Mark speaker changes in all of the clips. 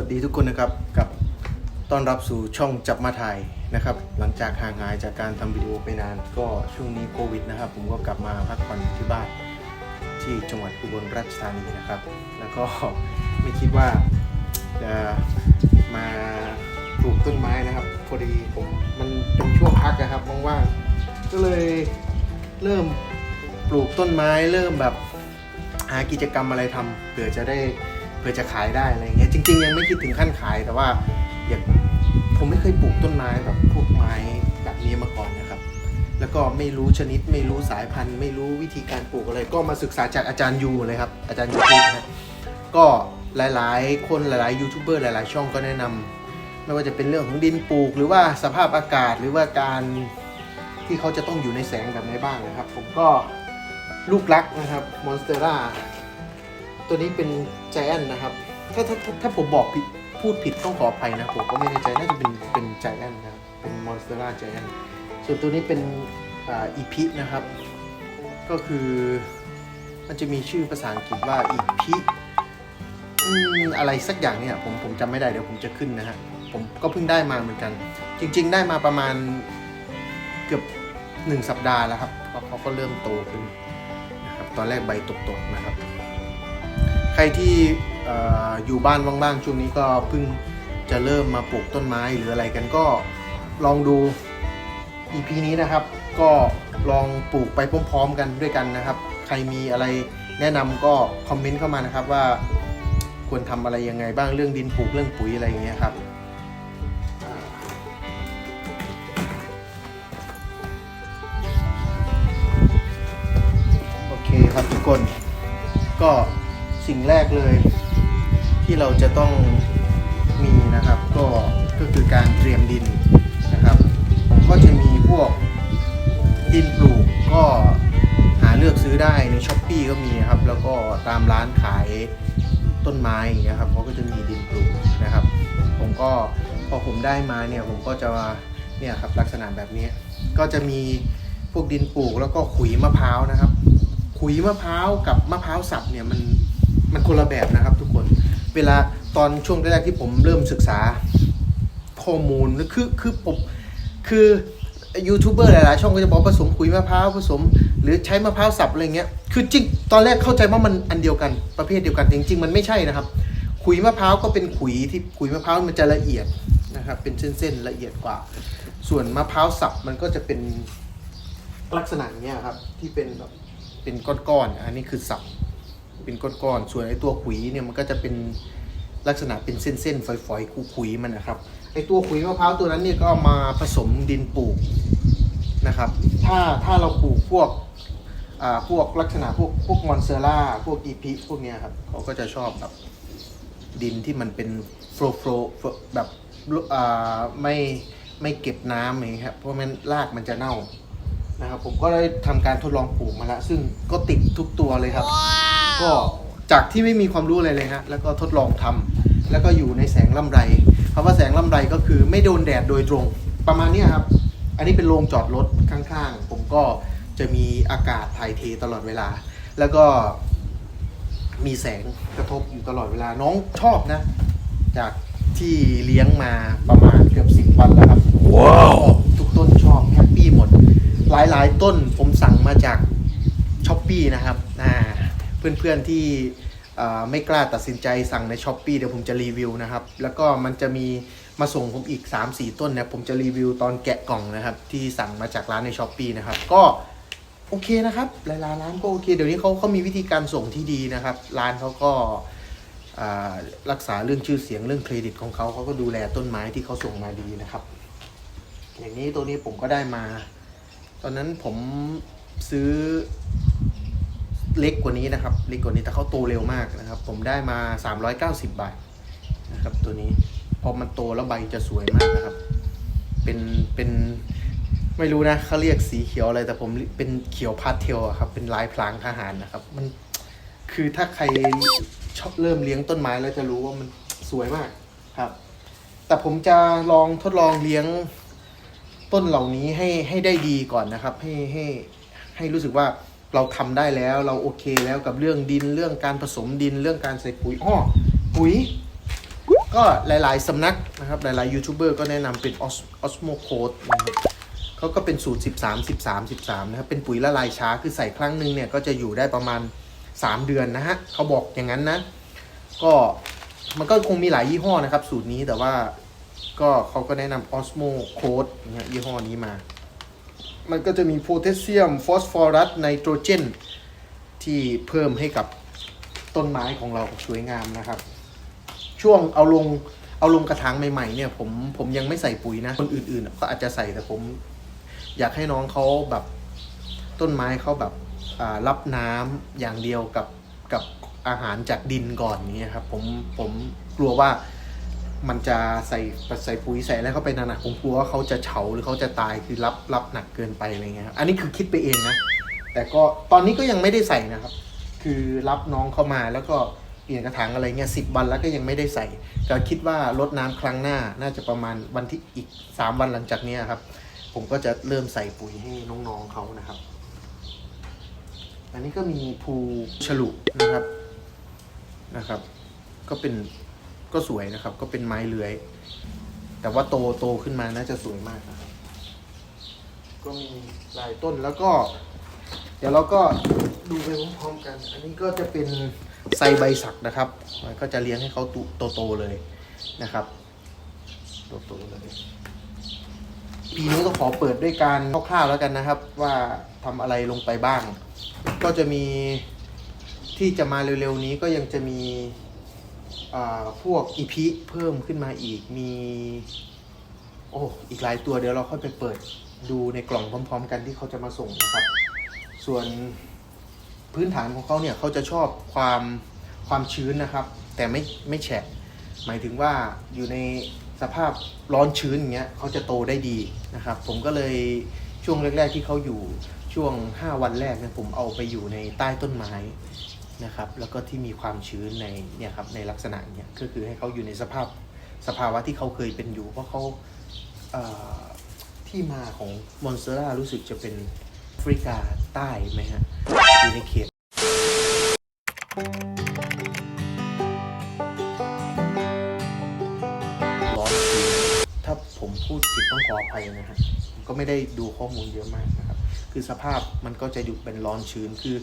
Speaker 1: วัสดีทุกคนนะครับกับต้อนรับสู่ช่องจับมาถ่ายนะครับ หลังจากห่างหายจากการทำวิดีโอไปนาน ก็ช่วงนี้โควิดนะครับ ผมก็กลับมาพักผ่อนอยู่ที่บ้านที่จังหวัดอุบลราชธานีนะครับ แล้วก็ไม่คิดว่าจะมาปลูกต้นไม้นะครับพอดีผมมันเป็นช่วงพักนะครับว่างๆก็เลยเริ่มปลูกต้นไม้เริ่มแบบหากิจกรรมอะไรทำเผื่อจะได้ เผื่อจะขายได้อะไรเงี้ยจริง ๆ ยังไม่คิดถึงขั้นขายแต่ว่าอย่ากผมไม่เคยปลูกต้นไม้แบบพวกไม้แบบนี้มาก่อนนะครับ แล้วก็ไม่รู้ชนิดไม่รู้สายพันธุ์ ไม่รู้วิธีการปลูกอะไร ก็มาศึกษาจากอาจารย์ยูเลยครับอาจารย์ยูทูบนะก็หลายๆ คนหลายๆยูทูบเบอร์หลาย ๆ ช่องก็แนะนำไม่ว่าจะเป็นเรื่องของดินปลูก หรือว่าสภาพอากาศหรือว่าการที่เขาจะต้องอยู่ในแสงแบบไหนบ้างนะครับ ผมก็ลูกรักนะครับมอนสเตอร่า ตัวนี้เป็นไจแอนนะครับ ถ้าถ้าถ้าถ้าผมบอกผิดพูดผิดต้องขออภัยนะ ผมก็ไม่แน่ใจน่าจะเป็นเป็นไจแอนนะครับ เป็นมอนสเตอร่าไจแอนส่วนตัวนี้เป็นอ่าอีพินะครับ ก็คือมันจะมีชื่อภาษาอังกฤษว่าอีพิอืมอะไรสักอย่างเนี่ยผมผมจำไม่ได้เดี๋ยวผมจะขึ้นนะฮะผมก็เพิ่งได้มาเหมือนกัน จริง ๆ ได้มาประมาณเกือบหนึ่งสัปดาห์แล้วครับเพราเขาก็เริ่มโตขึ้นนะครับตอนแรกใบตกๆนะครับ รที่ออยู่บ้านว่างๆช่วงนี้ก็เพิ่งจะเริ่มมาปลูกต้นไม้หรืออะไรกันก็ลองดู EP นี้นะครับ ก็ลองปลูกไปพร้อมๆกันด้วยกันนะครับ ใครมีอะไรแนะนำก็คอมเมนต์เข้ามานะครับว่าควรทำอะไรยังไงบ้างเรื่องดินปลูกเรื่องปุ๋ยอะไรอย่างเงี้ยครับโอเคครับทุกคนก็ สิ่งแรกเลย ที่เราจะต้องมีนะครับ ก็ก็คือการเตรียมดินนะครับ ผมก็จะมีพวกดินปลูกก็หาเลือกซื้อได้ในช้อปปีก็มีครับ แล้วก็ตามร้านขายต้นไม้อย่างเงี้ยครับเขาก็จะมีดินปลูกนะครับ ผมก็พอผมได้มาเนี่ยผมก็จะเนี่ยครับลักษณะแบบนี้ ก็จะมีพวกดินปลูกแล้วก็ขุยมะพร้าวนะครับ ขุยมะพร้าวกับมะพร้าวสับเนี่ยมัน มันคนละแบบนะครับทุกคน เวลาตอนช่วงแรกๆที่ผมเริ่มศึกษาข้อมูลคือคือผมคือยูทูบเบอร์หลายๆช่องก็จะบอกผสมขุยมะพร้าวผสม หรือใช้มะพร้าวสับอะไรเงี้ยคือจริงตอนแรกเข้าใจว่ามันอันเดียวกันประเภทเดียวกันจริงๆ มันไม่ใช่นะครับ ขุยมะพร้าวก็เป็นขุยที่ขุยมะพร้าวมันจะละเอียดนะครับเป็นเส้นๆละเอียดกว่า ส่วนมะพร้าวสับมันก็จะเป็นลักษณะอย่างเนี้ยครับที่เป็นแบบเป็นก้อนๆอันนี้คือสับ เป็นก้อนๆ ส่วนไอ้ตัวขุยเนี่ยมันก็จะเป็นลักษณะเป็นเส้นๆ ฝอยๆขุยๆมันนะครับ ไอ้ตัวขุยมะพร้าวตัวนั้นเนี่ยก็มาผสมดินปลูกนะครับ ถ้าถ้าเราปลูกพวกอ่าพวกลักษณะพวกพวกมอนเซล่าพวกอีพีพวกเนี้ยครับเขาก็จะชอบแบบดินที่มันเป็นโฟลโฟลแบบอ่าไม่ไม่เก็บน้ำอย่างเงี้ยครับเพราะมันรากมันจะเน่านะครับผมก็ได้ทำการทดลองปลูกมาแล้วซึ่งก็ติดทุกตัวเลยครับ ก็จากที่ไม่มีความรู้อะไรเลยฮะแล้วก็ทดลองทำแล้วก็อยู่ในแสงลำไรคำว่าแสงลำไรก็คือไม่โดนแดดโดยตรง ประมาณเนี้ยครับ อันนี้เป็นโรงจอดรถข้างๆ ผมก็จะมีอากาศถ่ายเทตลอดเวลา แล้วก็มีแสงกระทบอยู่ตลอดเวลาน้องชอบนะ จากที่เลี้ยงมาประมาณเกือบสิบวันแล้วครับว้าวทุกต้นชอบแฮปปี้หมด หลายๆ ต้นผมสั่งมาจากช้อปปีนะครับอ่า เพื่อนๆที่ไม่กล้าตัดสินใจสั่งในช้อปปีเดี๋ยวผมจะรีวิวนะครับ แล้วก็มันจะมีมาส่งผมอีก 3-4 ต้นเนี่ยผมจะรีวิวตอนแกะกล่องนะครับ ที่สั่งมาจากร้านในช้อปปีนะครับ ก็โอเคนะครับ หลายๆร้านก็โอเค เดี๋ยวนี้เขาเขามีวิธีการส่งที่ดีนะครับ ร้านเขาก็รักษาเรื่องชื่อเสียงเรื่องเครดิตของเขาเขาก็ดูแลต้นไม้ที่เขาส่งมาดีนะครับ อย่างนี้ตัวนี้ผมก็ได้มา ตอนนั้นผมซื้อ เล็กกว่านี้นะครับ เล็กกว่านี้แต่เขาโตเร็วมากนะครับ ผมได้มา 390 บาทนะครับ ตัวนี้พอมันโตแล้วใบจะสวยมากนะครับ เป็นเป็นไม่รู้นะเขาเรียกสีเขียวอะไรแต่ผมเป็นเขียวพาสเทลอะครับ เป็นลายพลางทหารนะครับ มันคือถ้าใครชอบเริ่มเลี้ยงต้นไม้แล้วจะรู้ว่ามันสวยมากครับ แต่ผมจะลองทดลองเลี้ยงต้นเหล่านี้ให้ให้ได้ดีก่อนนะครับ ให้ให้ให้รู้สึกว่า เราทำได้แล้วเราโอเคแล้วกับเรื่องดินเรื่องการผสมดินเรื่องการใส่ปุ๋ยอ้อปุ๋ย ก็หลาย ๆสำนักนะครับ หลาย ๆ ยูทูบเบอร์ก็แนะนำเป็น Os- Osmo Code นะครับเขาก็เป็นสูตร 13 13 13 นะครับ เป็นปุ๋ยละลายช้าคือใส่ครั้งหนึ่งเนี่ย ก็จะอยู่ได้ประมาณ 3 เดือนนะฮะเขาบอกอย่างนั้นนะ ก็มันก็คงมีหลายยี่ห้อนะครับ สูตรนี้แต่ว่าก็เขาก็แนะนำ Osmo Code เนี่ยยี่ห้อนี้มา มันก็จะมีโพแทสเซียม ฟอสฟอรัส ไนโตรเจน ที่เพิ่มให้กับต้นไม้ของเราสวยงามนะครับ ช่วงเอาลงเอาลงกระถางใหม่ๆเนี่ยผมผมยังไม่ใส่ปุ๋ยนะ คนอื่นๆก็อาจจะใส่แต่ผม อยากให้น้องเขาแบบต้นไม้เขาแบบรับน้ำอย่างเดียวกับกับอาหารจากดินก่อนนี้ครับผมผมกลัวว่า มันจะใส่ใส่ปุ๋ยใส่อะไรเข้าไปนานๆผมกลัวว่าเขาจะเฉาหรือเขาจะตายคือรับรับหนักเกินไปอะไรเงี้ยครับอันนี้คือคิดไปเองนะ แต่ก็ตอนนี้ก็ยังไม่ได้ใส่นะครับ คือรับน้องเข้ามาแล้วก็เปลี่ยนกระถางอะไรเงี้ยสิบวันแล้วก็ยังไม่ได้ใส่ก็คิดว่าลดน้ำครั้งหน้าน่าจะประมาณวันที่อีกสามวันหลังจากเนี้ครับ ผมก็จะเริ่มใส่ปุ๋ยให้น้องๆเขานะครับ อันนี้ก็มีภูฉลุนะครับนะครับ ก็เป็น ก็สวยนะครับ ก็เป็นไม้เลื้อย แต่ว่าโตโตขึ้นมาน่าจะสวยมากนะครับ ก็มีหลายต้นแล้วก็ เดี๋ยวเราก็ดูไปพร้อมๆกัน อันนี้ก็จะเป็นไซใบสักนะครับ มันก็จะเลี้ยงให้เขาโตๆเลยนะครับโตๆเลยปีนี้ก็ขอเปิดด้วยการคร่าวๆแล้วกันนะครับ ว่าทำอะไรลงไปบ้าง ก็จะมีที่จะมาเร็วๆนี้ก็ยังจะมี พวกอีพีเพิ่มขึ้นมาอีกมี โอ้อีกหลายตัวเดี๋ยวเราค่อยไปเปิดดูในกล่องพร้อม ๆ กันที่เขาจะมาส่งนะครับ ส่วนพื้นฐานของเขาเนี่ยเขาจะชอบความความชื้นนะครับ แต่ไม่ไม่แฉะหมายถึงว่าอยู่ในสภาพร้อนชื้นอย่างเงี้ยเขาจะโตได้ดีนะครับ ผมก็เลยช่วงแรก ๆ ที่เขาอยู่ช่วง 5 วันแรกเนี่ยผมเอาไปอยู่ในใต้ต้นไม้ นะครับแล้วก็ที่มีความชื้นในเนี่ยครับในลักษณะเนี้ยก็คือให้เขาอยู่ในสภาพสภาวะที่เขาเคยเป็นอยู่ เพราะเขาเที่มาของมอนสเตอร่ารู้สึกจะเป็นแอฟริกาใต้ไหมฮะอยู่ในเขตร้อนชื้นถ้าผมพูดผิดต้องขออภัยนะฮะผมก็ไม่ได้ดูข้อมูลเยอะมากนะครับ คือสภาพมันก็จะอยู่เป็นร้อนชื้นคือ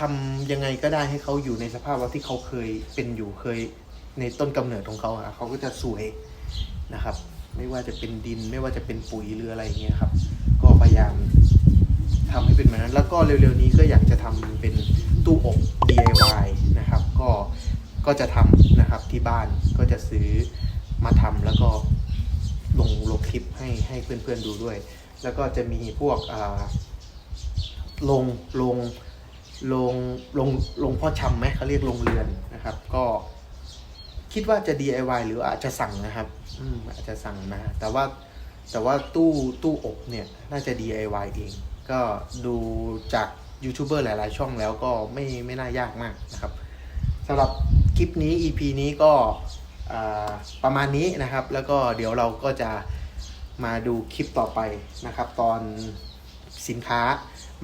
Speaker 1: ทำยังไงก็ได้ให้เขาอยู่ในสภาพว่าที่เขาเคยเป็นอยู่เคยในต้นกำเนิดของเขาอะเขาก็จะสวยนะครับ ไม่ว่าจะเป็นดินไม่ว่าจะเป็นปุ๋ยหรืออะไรอย่างเงี้ยครับ ก็พยายามทำให้เป็นแบบนั้น แล้วก็เร็วๆนี้ก็อยากจะทำเป็นตู้อบ DIY นะครับ ก็ก็จะทำนะครับที่บ้านก็จะซื้อมาทำแล้วก็ลงลงคลิปให้ให้เพื่อนๆดูด้วย แล้วก็จะมีพวกอ่าลงลง ลงลงลงพ่อชำไหมเขาเรียกลงเรือนนะครับ ก็คิดว่าจะ DIY หรืออาจจะสั่งนะครับ อืมอาจจะสั่งมาแต่ว่าแต่ว่าตู้ตู้อบเนี่ยน่าจะ DIY เอง ก็ดูจากยูทูบเบอร์หลาย ๆ ช่องแล้วก็ไม่ไม่น่ายากมากนะครับสำหรับคลิปนี้ EP นี้ก็ประมาณนี้นะครับ แล้วก็เดี๋ยวเราก็จะมาดูคลิปต่อไปนะครับ ตอนสินค้า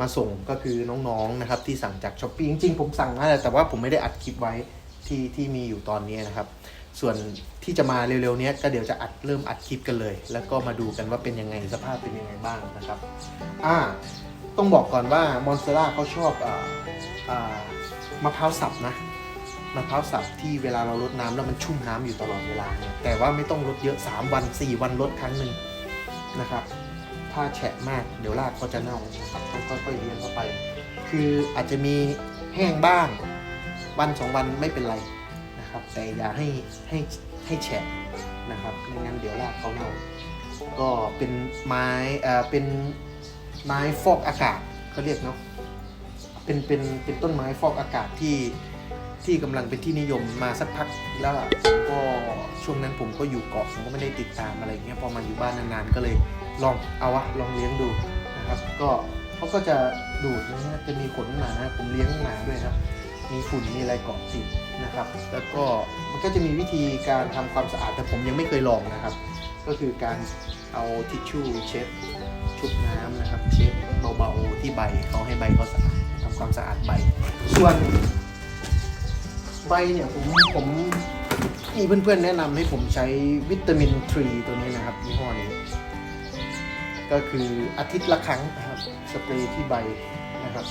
Speaker 1: มาส่งก็คือน้องๆนะครับที่สั่งจากช้อปปี้จริงๆ ผมสั่งมาแล้วแต่ว่าผมไม่ได้อัดคลิปไว้ที่ที่มีอยู่ตอนนี้นะครับ ส่วนที่จะมาเร็วๆนี้ก็เดี๋ยวจะอัดเริ่มอัดคลิปกันเลย แล้วก็มาดูกันว่าเป็นยังไงสภาพเป็นยังไงบ้างนะครับอ่าต้องบอกก่อนว่ามอนสเตอร่าเขาชอบอ่าอ่ามะพร้าวสับนะมะพร้าวสับที่เวลาเราลดน้ำแล้วมันชุ่มน้ำอยู่ตลอดเวลาเนี่ยแต่ว่าไม่ต้องลดเยอะ 3 วัน 4 วันลดครั้งหนึ่งนะครับ ถ้าแฉะมากเดี๋ยวรากเขาจะเน่านะครับต้องค่อยๆเลี้ยงเข้าไป คืออาจจะมีแห้งบ้าง วันสองวันไม่เป็นไรนะครับ แต่อย่าให้ให้ให้แฉะนะครับไม่งั้นเดี๋ยวรากเขาเน่าก็เป็นไม้เอ่อเป็นไม้ฟอกอากาศเขาเรียกเนาะเป็นเป็นเป็นต้นไม้ฟอกอากาศที่ที่กำลังเป็นที่นิยมมาสักพักแล้วก็ช่วงนั้นผมก็อยู่เกาะผมก็ไม่ได้ติดตามอะไรเงี้ยพอมาอยู่บ้านนานๆก็เลย ลองเอาวะลองเลี้ยงดูนะครับ ก็เขาก็จะดูดนะฮะจะมีขนหนาผมเลี้ยงหมาด้วยครับ มีฝุ่นมีอะไรเกาะติดนะครับ แล้วก็มันก็จะมีวิธีการทำความสะอาดแต่ผมยังไม่เคยลองนะครับ ก็คือการเอาทิชชู่เช็ดชุบน้ำนะครับเช็ดเบาๆที่ใบเขาให้ใบเขาสะอาดทำความสะอาดใบ ส่วนใบเนี่ยผมผมมีเพื่อนๆแนะนำให้ผมใช้วิตามินทรีตัวนี้นะครับยี่ห้อนี้ ก็คืออาทิตย์ละครั้งนะครับสเปรย์ที่ใบนะครับ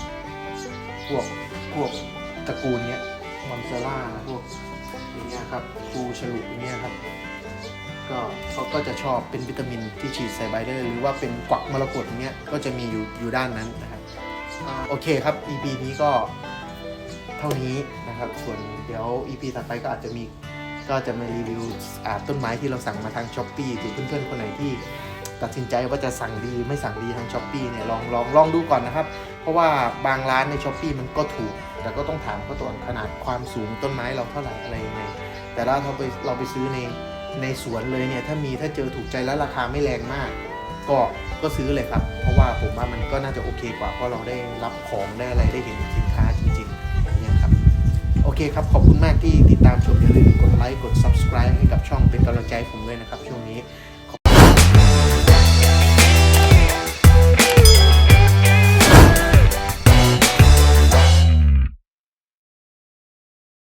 Speaker 1: พวกพวกตระกูลเนี้ยมอนเซล่าพวกอย่างเงี้ยครับคูฉลุอย่างเงี้ยครับก็เขาก็จะชอบเป็นวิตามินที่ฉีดใส่ใบได้เลยหรือว่าเป็นกวักมรกตอย่างเงี้ยก็จะมีอยู่อยู่ด้านนั้นนะครับโอเคครับ EP นี้ก็เท่านี้นะครับ ส่วนเดี๋ยว EP ถัดไปก็อาจจะมีก็จะมารีวิวต้นไม้ที่เราสั่งมาทางช้อปปี้หรือเพื่อนๆคนไหนที่ ตัดสินใจว่าจะสั่งดีไม่สั่งดีทางช้อปปีเนี่ยลองลองลองดูก่อนนะครับ เพราะว่าบางร้านในช้อปปีมันก็ถูก แต่ก็ต้องถามเขาตัวขนาดความสูงต้นไม้เราเท่าไหร่อะไรยังไง แต่ถ้าเราไปเราไปซื้อในในสวนเลยเนี่ยถ้ามีถ้าเจอถูกใจแล้วราคาไม่แรงมาก ก็ก็ซื้อเลยครับ เพราะว่าผมว่ามันก็น่าจะโอเคกว่าเพราะเราได้รับของได้อะไรได้เห็นสินค้าจริงๆอย่างเนี่ยครับโอเคครับ ขอบคุณมากที่ติดตามชมอย่าลืมกดไลค์กด subscribe ให้กับช่องเป็นกำลังใจผมด้วยนะครับ ช่วงนี้